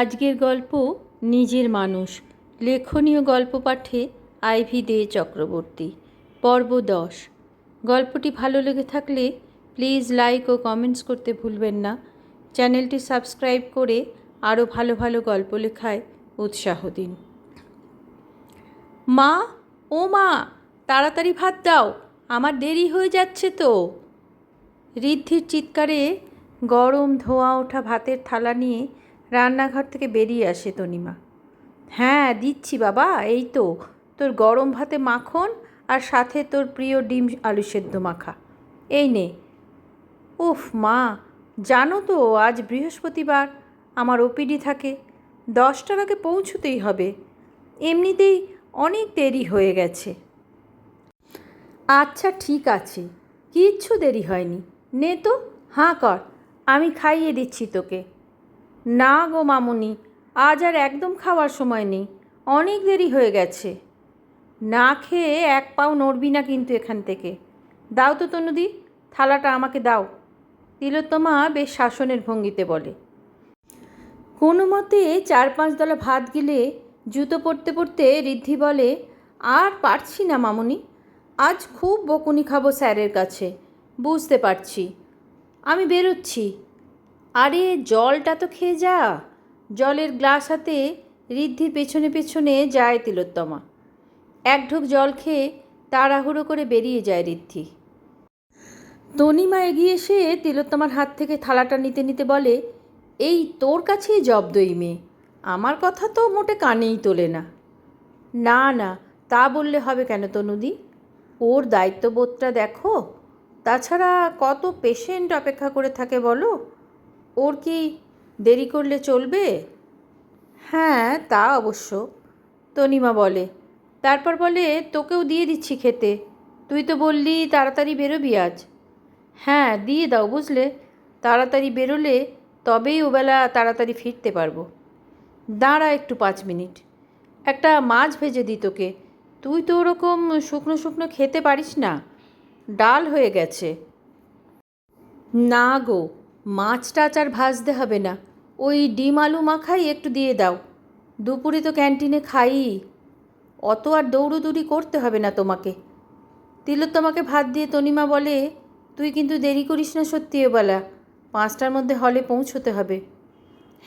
আজকের গল্প নিজের মানুষ। লেখনীয় গল্প পাঠে আইভি দে চক্রবর্তী। পর্ব দশ। গল্পটি ভালো লেগে থাকলে প্লিজ লাইক ও কমেন্টস করতে ভুলবেন না। চ্যানেলটি সাবস্ক্রাইব করে আরও ভালো ভালো গল্প লেখায় উৎসাহ দিন। মা, ও মা, তাড়াতাড়ি ভাত দাও, আমার দেরি হয়ে যাচ্ছে তো। ঋদ্ধির চিৎকারে গরম ধোঁয়া ওঠা ভাতের থালা নিয়ে রান্নাঘর থেকে বেরিয়ে আসে তনিমা। হ্যাঁ দিচ্ছি বাবা, এই তো। তোর গরম ভাতে মাখন আর সাথে তোর প্রিয় ডিম আলু সেদ্ধ মাখা। এই নে। উফ মা, জানো তো, আজ বৃহস্পতিবার, আমার ওপিডি থাকে। দশটার আগে পৌঁছতেই হবে। এমনিতেই অনেক দেরি হয়ে গেছে। আচ্ছা ঠিক আছে। কিচ্ছু দেরি হয়নি। নে তো, হাঁ কর, আমি খাইয়ে দিচ্ছি তোকে। না গো মামুনি, আজ আর একদম খাওয়ার সময় নেই, অনেক দেরি হয়ে গেছে। না খেয়ে এক পাও নড়বি না কিন্তু এখান থেকে। দাও তো তনুদি, থালাটা আমাকে দাও। তিলোত্তমা বেশ শাসনের ভঙ্গিতে বলে। কোনো মতে চার পাঁচ দলা ভাত গিলে জুতো পড়তে পড়তে ঋদ্ধি বলে, আর পারছি না মামুনি, আজ খুব বকুনি খাব স্যারের কাছে, বুঝতে পারছি। আমি বেরোচ্ছি। আরে জলটা তো খেয়ে যা। জলের গ্লাস হাতে ঋদ্ধির পেছনে পেছনে যায় তিলোত্তমা। এক ঢোক জল খেয়ে তাড়াহুড়ো করে বেরিয়ে যায় ঋদ্ধি। তনিমা এগিয়ে এসে তিলোত্তমার হাত থেকে থালাটা নিতে নিতে বলে, এই তোর কাছেই জব্দ এই মেয়ে। আমার কথা তো মোটে কানেই তোলে না। না না, তা বললে হবে কেন তনুদি? ওর দায়িত্ববোধটা দেখো। তাছাড়া কত পেশেন্ট অপেক্ষা করে থাকে বলো? ওর কি দেরি করলে চলবে? হ্যাঁ তা অবশ্য, তনিমা বলে। তারপর বলে, তোকেও দিয়ে দিচ্ছি খেতে। তুই তো বললি তাড়াতাড়ি বেরোবি আজ। হ্যাঁ দিয়ে দাও, বুঝলে? তাড়াতাড়ি বেরোলে তবেই ওবেলা তাড়াতাড়ি ফিরতে পারব। দাঁড়া একটু পাঁচ মিনিট। একটা মাছ ভেজে দিই তোকে। তুই তো ওরকম শুকনো শুকনো খেতে পারিস না। ডাল হয়ে গেছে। না গো মাছ টাচ আর ভাজতে হবে না। ওই ডিম আলু মাখাই একটু দিয়ে দাও। দুপুরে তো ক্যান্টিনে খাই। অত আর দৌড়োদৌড়ি করতে হবে না তোমাকে। তিলোত্তমাকে ভাত দিয়ে তনিমা বলে, তুই কিন্তু দেরি করিস না সত্যি এবেলা পাঁচটার মধ্যে হলে পৌঁছতে হবে।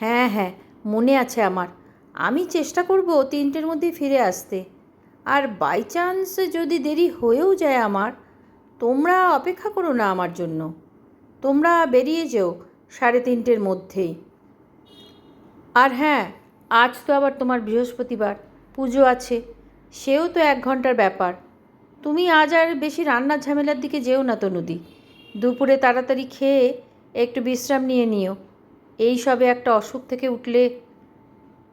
হ্যাঁ হ্যাঁ মনে আছে আমার। আমি চেষ্টা করব তিনটের মধ্যেই ফিরে আসতে। আর বাই চান্স যদি দেরি হয়েও যায় আমার, তোমরা অপেক্ষা করো না আমার জন্য। তোমরা বেরিয়ে যেও সাড়ে তিনটের মধ্যেই। আর হ্যাঁ আজ তো আবার তোমার বৃহস্পতিবার, পুজো আছে, সেও তো এক ঘণ্টার ব্যাপার। তুমি আজ আর বেশি রান্নার ঝামেলার দিকে যেও না, তনুদি। দুপুরে তাড়াতাড়ি খেয়ে একটু বিশ্রাম নিয়ে নিও। এই সবে একটা অসুখ থেকে উঠলে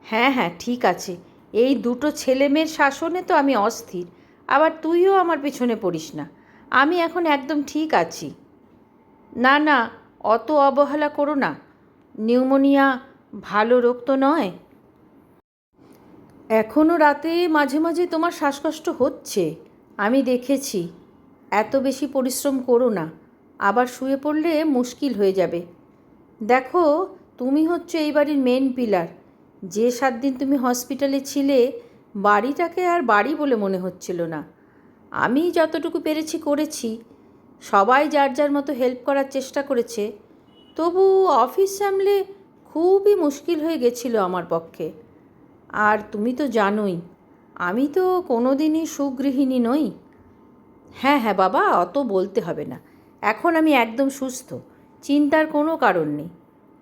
হ্যাঁ হ্যাঁ ঠিক আছে। এই দুটো ছেলেমেয়ের শাসনে তো আমি অস্থির। আবার তুইও আমার পেছনে পড়িস না। আমি এখন একদম ঠিক আছি। না না, অত অবহেলা করো না। নিউমোনিয়া ভালো রোগ তো নয়। এখনও রাতে মাঝে মাঝে তোমার শ্বাসকষ্ট হচ্ছে, আমি দেখেছি। এত বেশি পরিশ্রম করো না, আবার শুয়ে পড়লে মুশকিল হয়ে যাবে। দেখো, তুমি হচ্ছে এই বাড়ির মেন পিলার যে সাত দিন তুমি হসপিটালে ছিলে, বাড়িটাকে আর বাড়ি বলে মনে হচ্ছিল না। আমি যতটুকু পেরেছি করেছি সবাই যার যার মতো হেল্প করার চেষ্টা করেছে, তবু অফিস সামলে খুবই মুশকিল হয়ে গেছিল আমার পক্ষে। আর তুমি তো জানোই, আমি তো কোনো দিনই সুগৃহিণী নই। হ্যাঁ হ্যাঁ বাবা, অত বলতে হবে না। এখন আমি একদম সুস্থ, চিন্তার কোনো কারণ নেই।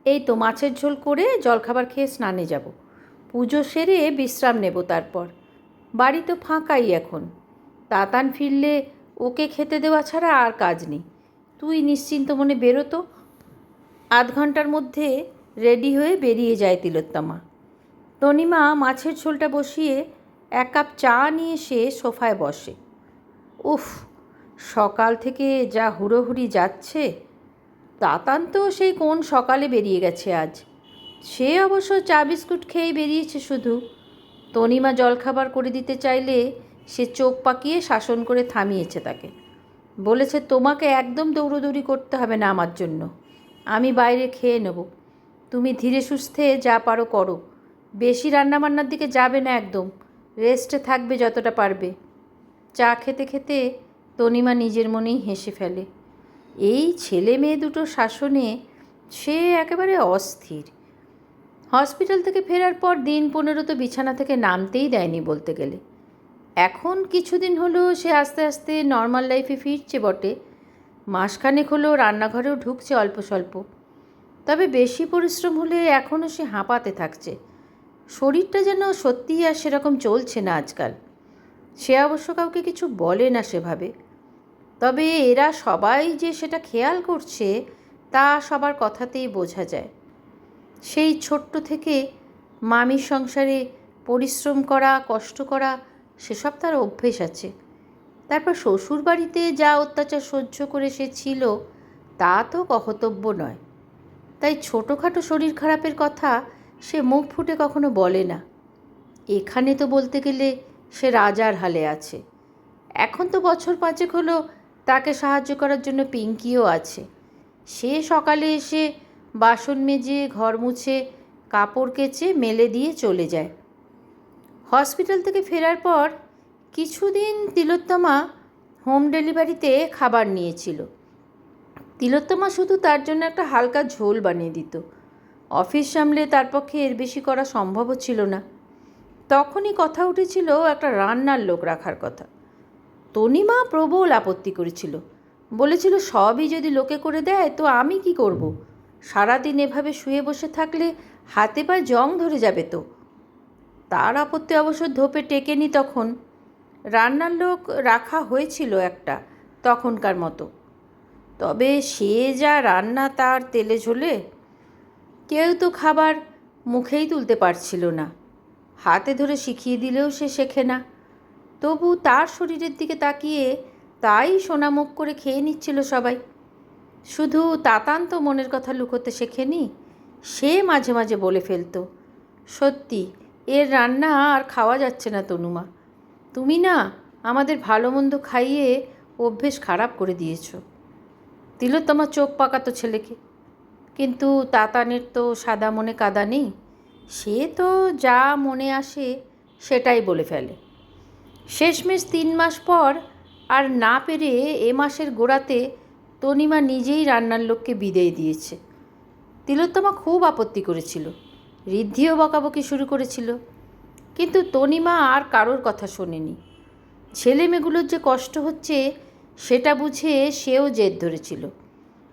এই তো মাছের ঝোল করে জলখাবার খেয়ে স্নানে যাব। পুজো সেরে বিশ্রাম নেব তারপর। বাড়ি তো ফাঁকাই এখন। তাতান ফিরলে ওকে খেতে দেওয়া ছাড়া আর কাজ নেই। তুই নিশ্চিন্ত মনে বেরোতো আধ ঘণ্টার মধ্যে রেডি হয়ে বেরিয়ে যায় তিলোত্তমা। তনিমা মাছের ঝোলটা বসিয়ে এক কাপ চা নিয়ে সে সোফায় বসে। উফ, সকাল থেকে যা হুড়োহুড়ি যাচ্ছে তাতান তো সেই কোন সকালে বেরিয়ে গেছে আজ। সে অবশ্য চা বিস্কুট খেয়েই বেরিয়েছে শুধু। তনিমা জলখাবার করে দিতে চাইলে সে চোখ পাকিয়ে শাসন করে থামিয়েছে তাকে। বলেছে, তোমাকে একদম দৌড়োদৌড়ি করতে হবে না আমার জন্য। আমি বাইরে খেয়ে নেব। তুমি ধীরে সুস্থে যা পারো করো। বেশি রান্নাবান্নার দিকে যাবে না একদম। রেস্টে থাকবে যতটা পারবে চা খেতে খেতে তনিমা নিজের মনেই হেসে ফেলে। এই ছেলে মেয়ে দুটো শাসনে সে একেবারে অস্থির। হসপিটাল থেকে ফেরার পর দিন পনেরো তো বিছানা থেকে নামতেই দেয়নি বলতে গেলে। এখন কিছুদিন হলো সে আস্তে আস্তে নর্মাল লাইফে ফিরছে বটে। মাসখানেক হলো রান্নাঘরেও ঢুকছে অল্প স্বল্প। তবে বেশি পরিশ্রম হলে এখনও সে হাঁপাতে থাকছে। শরীরটা যেন সত্যিই আর সেরকম চলছে না আজকাল। সে অবশ্য কাউকে কিছু বলে না সেভাবে। তবে এরা সবাই যে সেটা খেয়াল করছে, তা সবার কথাতেই বোঝা যায়। সেই ছোট্ট থেকে মামির সংসারে পরিশ্রম করা, কষ্ট করা সেসব তার অভ্যেস আছে। তারপর শ্বশুর বাড়িতে যা অত্যাচার সহ্য করে সে ছিল, তা তো কহতব্য নয়। তাই ছোটোখাটো শরীর খারাপের কথা সে মুখ ফুটে কখনো বলে না। এখানে তো বলতে গেলে সে রাজার হালে আছে। এখন তো বছর পাঁচেক হলো তাকে সাহায্য করার জন্য পিঙ্কিও আছে। সে সকালে এসে বাসন মেজে, ঘর মুছে, কাপড় কেচে, মেলে দিয়ে চলে যায়। হসপিটাল থেকে ফেরার পর কিছুদিন তিলোত্তমা হোম ডেলিভারিতে খাবার নিয়েছিল। তিলোত্তমা শুধু তার জন্য একটা হালকা ঝোল বানিয়ে দিত। অফিস সামলে তার পক্ষে এর বেশি করা সম্ভবও ছিল না। তখনই কথা উঠেছিল একটা রান্নার লোক রাখার কথা। তনিমা প্রবল আপত্তি করেছিল। বলেছিল, সবই যদি লোকে করে দেয় তো আমি কি করব। সারাদিন এভাবে শুয়ে বসে থাকলে হাতে পায়ে জং ধরে যাবে তো। তার আপত্তি অবশ্য ধোপে টেকেনি তখন। রান্নার লোক রাখা হয়েছিল একটা তখনকার মতো। তবে সে যা রান্না তার তেলে ঝোলে, কেউ তো খাবার মুখেই তুলতে পারছিল না। হাতে ধরে শিখিয়ে দিলেও সে শেখে না। তবু তার শরীরের দিকে তাকিয়ে তাই সোনামুখ করে খেয়ে নিচ্ছিল সবাই। শুধু তাতান্ত মনের কথা লুকোতে শেখেনি, সে মাঝে মাঝে বলে ফেলতো, সত্যি এর রান্না আর খাওয়া যাচ্ছে না, তনুমা। তুমি না আমাদের ভালো মন্দ খাইয়ে অভ্যেস খারাপ করে দিয়েছ। তিলোত্তমা চোখ পাকাতো ছেলেকে। কিন্তু তাতানের তো সাদা মনে কাদা নেই। সে তো যা মনে আসে সেটাই বলে ফেলে। শেষমেশ তিন মাস পর আর না পেরে এ মাসের গোড়াতে তনিমা নিজেই রান্নার লোককে বিদেয় দিয়েছে। তিলোত্তমা খুব আপত্তি করেছিল। ঋদ্ধিও বকাবকি শুরু করেছিল। কিন্তু তনিমা আর কারোর কথা শোনেনি। ছেলে মেয়েগুলোর যে কষ্ট হচ্ছে, সেটা বুঝে সেও জেদ ধরেছিল।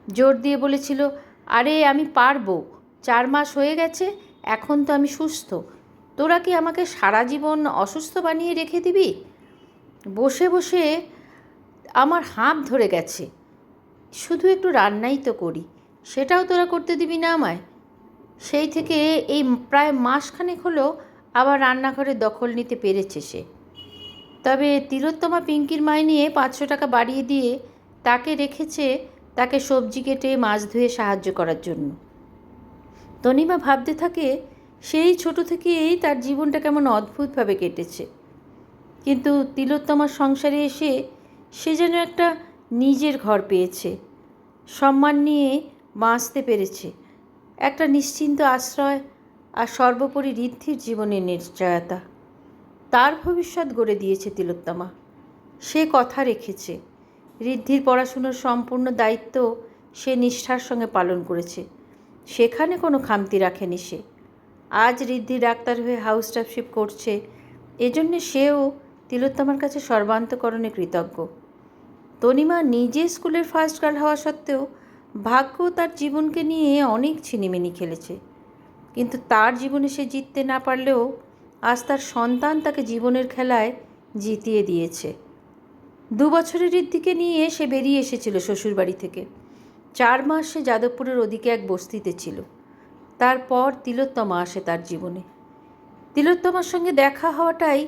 জোর দিয়ে বলেছিল, আরে, আমি পারব। চার মাস হয়ে গেছে, এখন তো আমি সুস্থ। তোরা কি আমাকে সারা জীবন অসুস্থ বানিয়ে রেখে দিবি? বসে বসে আমার হাঁপ ধরে গেছে। শুধু একটু রান্নাই তো করি, সেটাও তোরা করতে দিবি না আমায়? সেই থেকে এই প্রায় মাসখানেক হলো আবার রান্নাঘরে দখল নিতে পেরেছে সে। তবে তিলোত্তমা পিঙ্কির নিয়ে পাঁচশো টাকা বাড়িয়ে দিয়ে তাকে রেখেছে তাকে সবজি কেটে মাছ ধুয়ে সাহায্য করার জন্য। তনিমা ভাবতে থাকে সেই ছোট থেকেই তার জীবনটা কেমন অদ্ভুতভাবে কেটেছে। কিন্তু তিলোত্তমার সংসারে এসে সে যেন একটা নিজের ঘর পেয়েছে। সম্মান নিয়ে বাঁচতে পেরেছে। একটা নিশ্চিন্ত আশ্রয় আর সর্বোপরি ঋদ্ধির জীবনের নিশ্চয়তা। তার ভবিষ্যৎ গড়ে দিয়েছে তিলোত্তমা। সে কথা রেখেছে। ঋদ্ধির পড়াশুনোর সম্পূর্ণ দায়িত্ব সে নিষ্ঠার সঙ্গে পালন করেছে। সেখানে কোনো খামতি রাখেনি সে। আজ ঋদ্ধি ডাক্তার হয়ে হাউস স্টাফশিপ করছে। এজন্যে সেও তিলোত্তমার কাছে সর্বান্তকরণে কৃতজ্ঞ। তনিমা নিজে স্কুলের ফার্স্ট গার্ল হওয়া সত্ত্বেও ভাগ্য তার জীবনকে নিয়ে অনেক ছিনিমিনি খেলেছে। কিন্তু তার জীবনে সে জিততে না পারলেও আজ তার সন্তান তাকে জীবনের খেলায় জিতিয়ে দিয়েছে। দু বছরের ঋদ্ধিকে নিয়ে সে বেরিয়ে এসেছিল শ্বশুরবাড়ি থেকে। চার মাস সে যাদবপুরের ওদিকে এক বস্তিতে ছিল। তারপর তিলোত্তমা আসে তার জীবনে। তিলোত্তমার সঙ্গে দেখা হওয়াটাই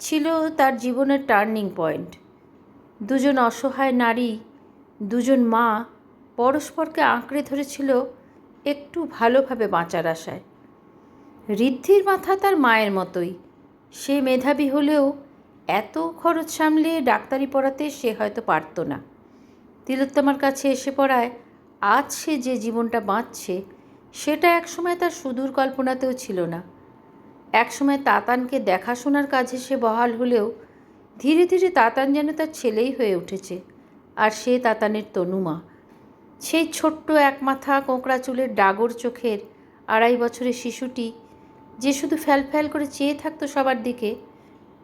ছিল তার জীবনের টার্নিং পয়েন্ট। দুজন অসহায় নারী, দুজন মা পরস্পরকে আঁকড়ে ধরেছিল একটু ভালোভাবে বাঁচার আশায়। ঋদ্ধির মাথা তার মায়ের মতোই। সে মেধাবী হলেও এত খরচ সামলে ডাক্তারি পড়াতে সে হয়তো পারত না। তিলোত্তমার কাছে এসে পড়ায়, আজ সে যে জীবনটা বাঁচছে, সেটা একসময় তার সুদূর কল্পনাতেও ছিল না। একসময় তাতানকে দেখাশোনার কাজে সে বহাল হলেও ধীরে ধীরে তাতান যেন তার ছেলেই হয়ে উঠেছে, আর সে তাতানের তনুমা। সেই ছোট্ট এক মাথা কোঁকড়া চুলের ডাগর চোখের আড়াই বছরের শিশুটি যে শুধু ফ্যাল করে চেয়ে থাকতো সবার দিকে,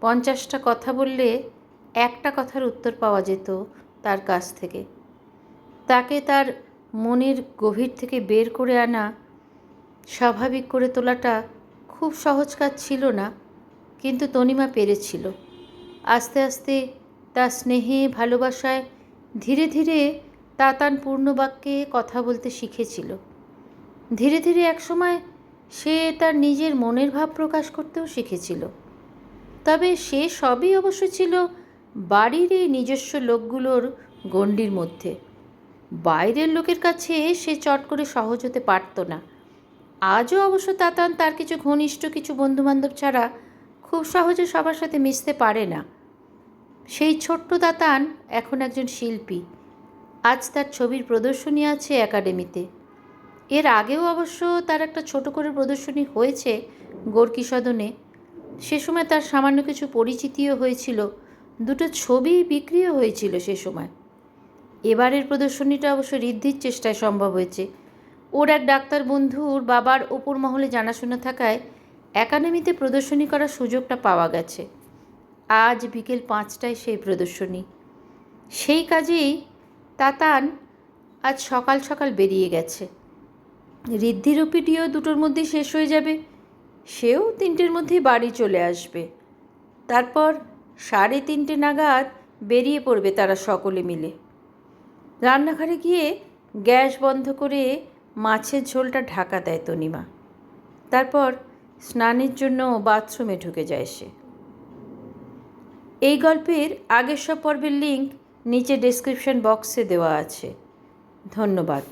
পঞ্চাশটা কথা বললে একটা কথার উত্তর পাওয়া যেত তার কাছ থেকে। তাকে তার মনের গভীর থেকে বের করে আনা, স্বাভাবিক করে তোলাটা খুব সহজ কাজ ছিল না, কিন্তু তনিমা পেরেছিল। আস্তে আস্তে তার স্নেহে, ভালোবাসায় ধীরে ধীরে তাতান পূর্ণবাক্যে কথা বলতে শিখেছিল। ধীরে ধীরে একসময় সে তার নিজের মনের ভাব প্রকাশ করতেও শিখেছিল। তবে সে সবই অবশ্য ছিল বাড়ির এই নিজস্ব লোকগুলোর গণ্ডির মধ্যে। বাইরের লোকের কাছে সে চট করে সহজ হতে পারত না। আজও অবশ্য তাতান তার কিছু ঘনিষ্ঠ কিছু বন্ধুবান্ধব ছাড়া খুব সহজে সবার সাথে মিশতে পারে না। সেই ছোট্ট তাতান এখন একজন শিল্পী। আজ তার ছবির প্রদর্শনী আছে একাডেমিতে। এর আগেও অবশ্য তার একটা ছোট করে প্রদর্শনী হয়েছে গোর্কি সদনে সে সময় তার সামান্য কিছু পরিচিতিও হয়েছিল। দুটো ছবি বিক্রিও হয়েছিল সে সময়। এবারের প্রদর্শনীটা অবশ্য ঋদ্ধির চেষ্টায় সম্ভব হয়েছে। ওর এক ডাক্তার বন্ধুর বাবার ওপর মহলে জানাশোনা থাকায় একাডেমিতে প্রদর্শনী করার সুযোগটা পাওয়া গেছে। আজ বিকেল পাঁচটায় সেই প্রদর্শনী। সেই কাজেই তাতান আজ সকাল সকাল বেরিয়ে গেছে। ঋদ্ধিরপিটিও দুটোর মধ্যে শেষ হয়ে যাবে। সেও তিনটের মধ্যেই বাড়ি চলে আসবে। তারপর সাড়ে তিনটে নাগাদ বেরিয়ে পড়বে তারা সকলে মিলে। রান্নাঘরে গিয়ে গ্যাস বন্ধ করে মাছের ঝোলটা ঢাকা দেয় তনিমা। তারপর স্নানের জন্য বাথরুমে ঢুকে যায় সে। এই গল্পের আগের সব পর্বের লিঙ্ক নিচে ডেসক্রিপশন বক্সে দেওয়া আছে। ধন্যবাদ।